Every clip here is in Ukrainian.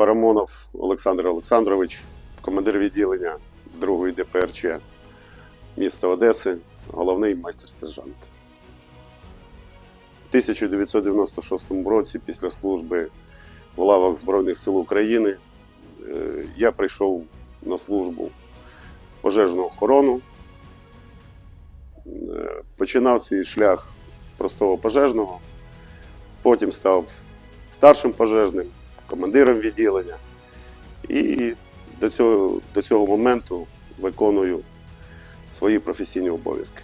Парамонов Олександр Олександрович, командир відділення 2-ї ДПРЧ міста Одеси, головний майстер-сержант. В 1996 році, після служби в лавах Збройних сил України, е, я прийшов на службу пожежну охорону. Е, Починав свій шлях з простого пожежного, потім став старшим пожежним, командиром відділення. І до цього, до цього моменту виконую свої професійні обов'язки.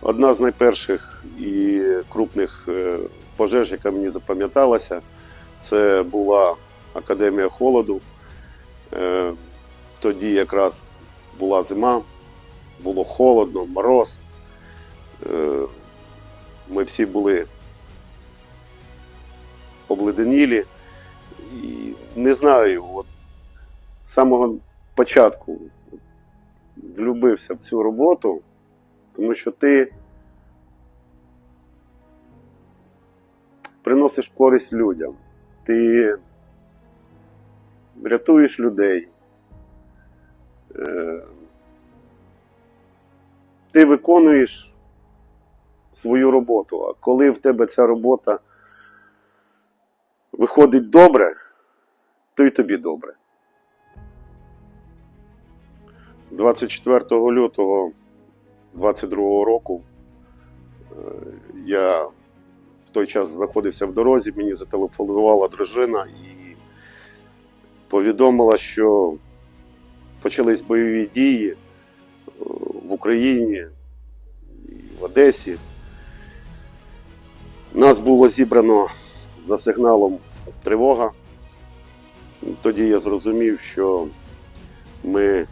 Одна з найперших і крупних е, пожеж, яка мені запам'яталася, це була Академія холоду. Е, Тоді якраз була зима, було холодно, мороз. Е, Ми всі були обледенілі. І не знаю, от з самого початку влюбився в цю роботу, тому що ти приносиш користь людям, ти рятуєш людей. Е, Ти виконуєш свою роботу, а коли в тебе ця робота виходить добре, то й тобі добре. 24 лютого 22 року е, я в той час знаходився в дорозі, мені зателефонувала дружина і повідомила, що почались бойові дії е, в Україні і в Одесі. Нас було зібрано за сигналом тривога. Тоді я зрозумів, що ми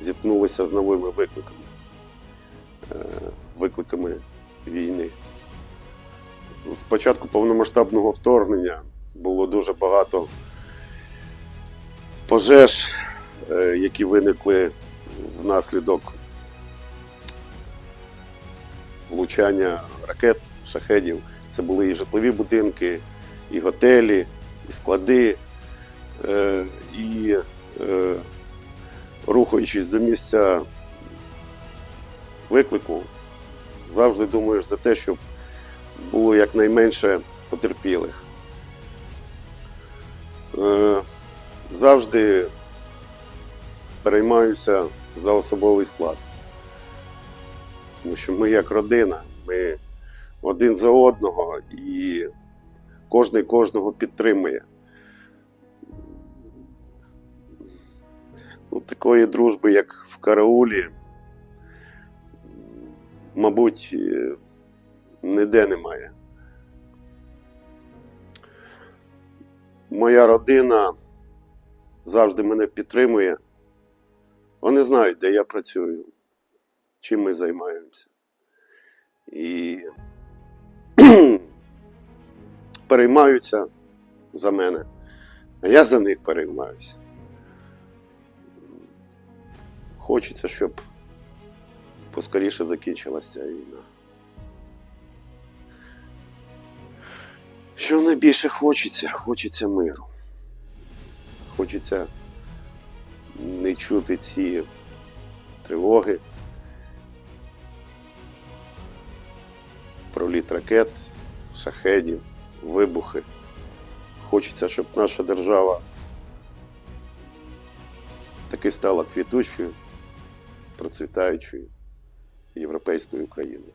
зіткнулися з новими викликами, Е, викликами війни. З початку повномасштабного вторгнення було дуже багато пожеж, е, які виникли внаслідок влучання ракет, шахедів. Це були і житлові будинки, і готелі, і склади. Е, І е, рухаючись до місця виклику, завжди думаєш за те, щоб було якнайменше потерпілих. Е, Завжди переймаюся за особовий склад. Тому що ми як родина, ми один за одного і кожен кожного підтримує. Ну, такої дружби, як в караулі, мабуть, е, ніде немає. Моя родина завжди мене підтримує. Вони знають, де я працюю, чим ми займаємося. І переймаються за мене, а я за них переймаюся. Хочеться, щоб поскоріше закінчилася війна. Що найбільше хочеться? Хочеться миру. Хочеться не чути ці тривоги, проліт ракет, шахедів, вибухи. Хочеться, щоб наша держава таки стала квітучою, процвітаючою європейською країною.